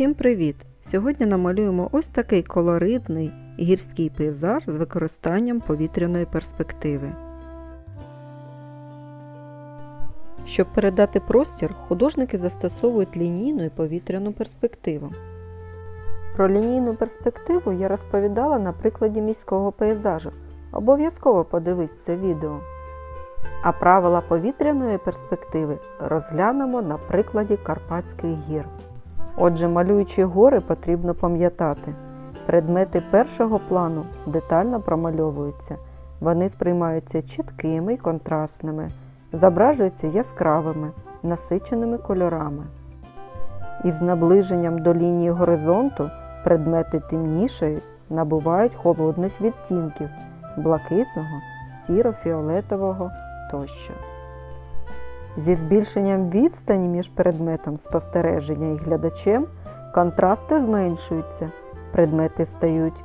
Усім привіт! Сьогодні намалюємо ось такий колоритний гірський пейзаж з використанням повітряної перспективи. Щоб передати простір, художники застосовують лінійну і повітряну перспективу. Про лінійну перспективу я розповідала на прикладі міського пейзажу. Обов'язково подивись це відео. А правила повітряної перспективи розглянемо на прикладі Карпатських гір. Отже, малюючи гори, потрібно пам'ятати, предмети першого плану детально промальовуються. Вони сприймаються чіткими й контрастними, зображуються яскравими, насиченими кольорами. Із наближенням до лінії горизонту предмети темнішають, набувають холодних відтінків блакитного, сіро-фіолетового тощо. Зі збільшенням відстані між предметом спостереження і глядачем контрасти зменшуються, предмети стають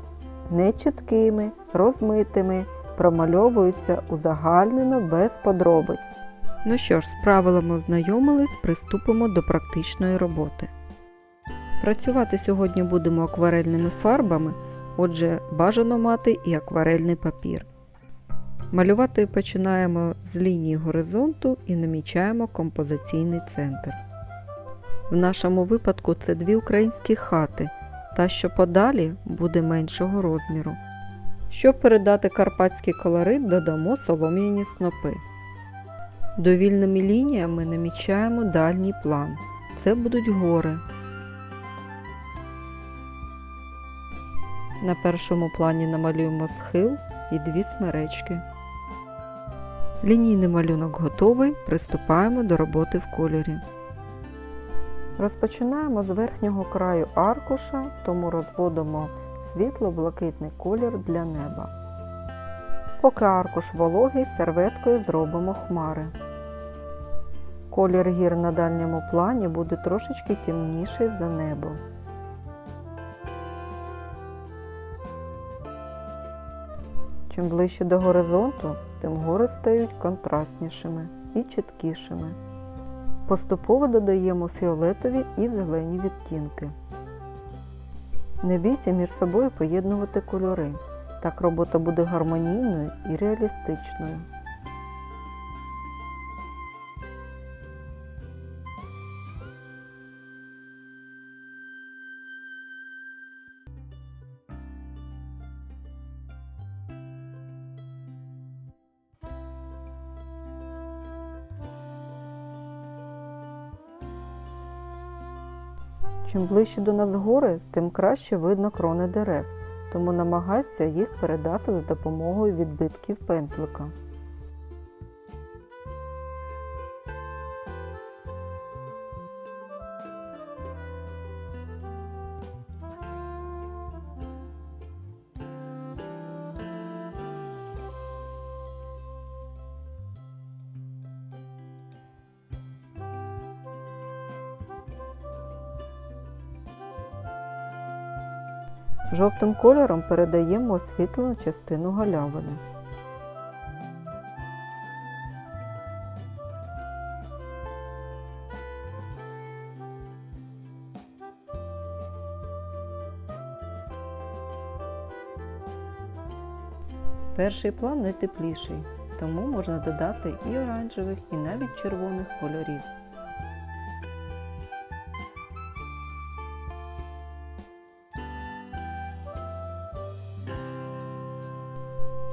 нечіткими, розмитими, промальовуються узагальнено без подробиць. Ну що ж, з правилами ознайомились, приступимо до практичної роботи. Працювати сьогодні будемо акварельними фарбами, отже, бажано мати і акварельний папір. Малювати починаємо з лінії горизонту і намічаємо композиційний центр. В нашому випадку це дві українські хати, та що подалі буде меншого розміру. Щоб передати карпатський колорит, додамо солом'яні снопи. Довільними лініями намічаємо дальній план. Це будуть гори. На першому плані намалюємо схил і дві смеречки. Лінійний малюнок готовий, приступаємо до роботи в кольорі. Розпочинаємо з верхнього краю аркуша, тому розводимо світло-блакитний колір для неба. Поки аркуш вологий, серветкою зробимо хмари. Колір гір на дальньому плані буде трошечки темніший за небо. Чим ближче до горизонту, тим гори стають контрастнішими і чіткішими. Поступово додаємо фіолетові і зелені відтінки. Не бійся між собою поєднувати кольори. Так робота буде гармонійною і реалістичною. Чим ближче до нас гори, тим краще видно крони дерев, тому намагайся їх передати за допомогою відбитків пензлика. Жовтим кольором передаємо освітлену частину галявини. Перший план найтепліший, тому можна додати і оранжевих, і навіть червоних кольорів.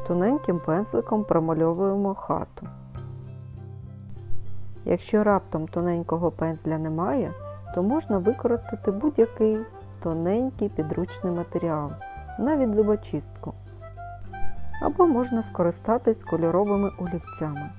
Тоненьким пензликом промальовуємо хату. Якщо раптом тоненького пензля немає, то можна використати будь-який тоненький підручний матеріал, навіть зубочистку. Або можна скористатись кольоровими олівцями.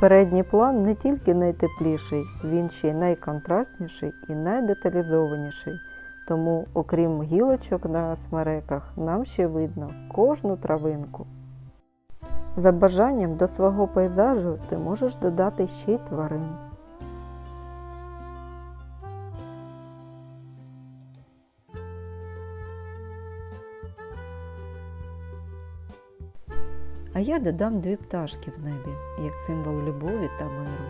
Передній план не тільки найтепліший, він ще й найконтрастніший і найдеталізованіший. Тому, окрім гілочок на смереках, нам ще видно кожну травинку. За бажанням до свого пейзажу ти можеш додати ще й тварин. А я додам дві пташки в небі, як символ любові та миру.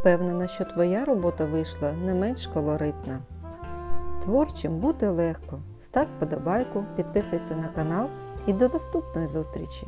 Впевнена, що твоя робота вийшла не менш колоритна. Творчим бути легко. Став подобайку, підписуйся на канал і до наступної зустрічі!